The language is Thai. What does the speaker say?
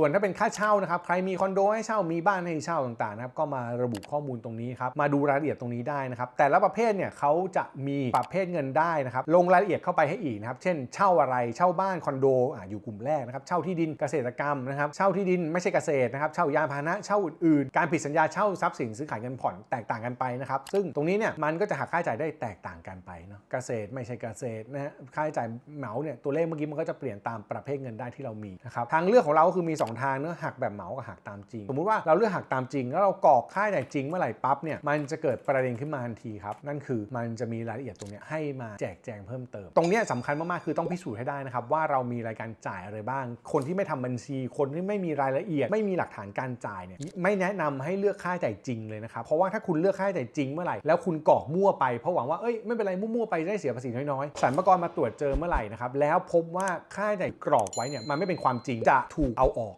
ส่วนถ้าเป็นค่าเช่านะครับใครมีคอนโดให้เช่ามีบ้านให้เช่าต่างๆนะครับก็มาระบุข้อมูลตรงนี้ครับมาดูรายละเอียดตรงนี้ได้นะครับแต่ละประเภทเนี่ยเขาจะมีประเภทเงินได้นะครับลงรายละเอียดเข้าไปให้อีกนะครับเช่น เช่าอะไรเช่าบ้านคอนโดอะอยู่กลุ่มแรกนะครับเช่าที่ดินเกษตรกรรมนะครับเช่าที่ดินไม่ใช่เกษตรนะครับเช่ายานพาหนะเช่าอื่นๆ การผิดสัญญาเช่าทรัพย์สินซื้อขายเงินผ่อนแตกต่างกันไปนะครับซึ่งตรงนี้เนี่ยมันก็จะหักค่าใช้จ่ายได้แตกต่างกันไปเนาะเกษตรไม่ใช่เกษตรนะฮะค่าใช้จ่ายเหมาเนี่ยตัวเลขเมื่อกี้มันก็จะเปลี่ยนตามประเภทเงินได้ที่เรามีนะครับทางเลือกของเราก็คือมี 2ทางเนื้อหักแบบเหมากับหักตามจริง สมมุติว่าเราเลือกหักตามจริง แล้วเรากรอกค่าใช้จ่จริงเมื่อไหร่ปั๊บเนี่ยมันจะเกิดประเด็นขึ้นมาทันทีครับ นั่นคือมันจะมีรายละเอียดตรงนี้ให้มาแจกแจงเพิ่มเติม ตรงนี้ยสำคัญมากๆคือต้องพิสูจน์ให้ได้นะครับว่าเรามีรายการจ่ายอะไรบ้าง คนที่ไม่ทำบัญชี คนที่ไม่มีรายละเอียด ไม่มีหลักฐานการจ่ายเนี่ยไม่แนะนำให้เลือกค่าใช้จ่ายจริงเลยนะครับเพราะว่าถ้าคุณเลือกค่าใช้จ่ายจริงเมื่อไหร่แล้วคุณกรอกมั่วไปเพราะหวังว่าเอ้ยไม่เป็นไรมั่วๆไปได้เสียภาษีน้อยๆสรรพากรมาตรวจเจอเมื่อไหร่นะครับแล้วพบว่าค่าใช้จ่ายกรอกไว้เนี่ยมันไม่เป็นความจริงจะถูกเอาออก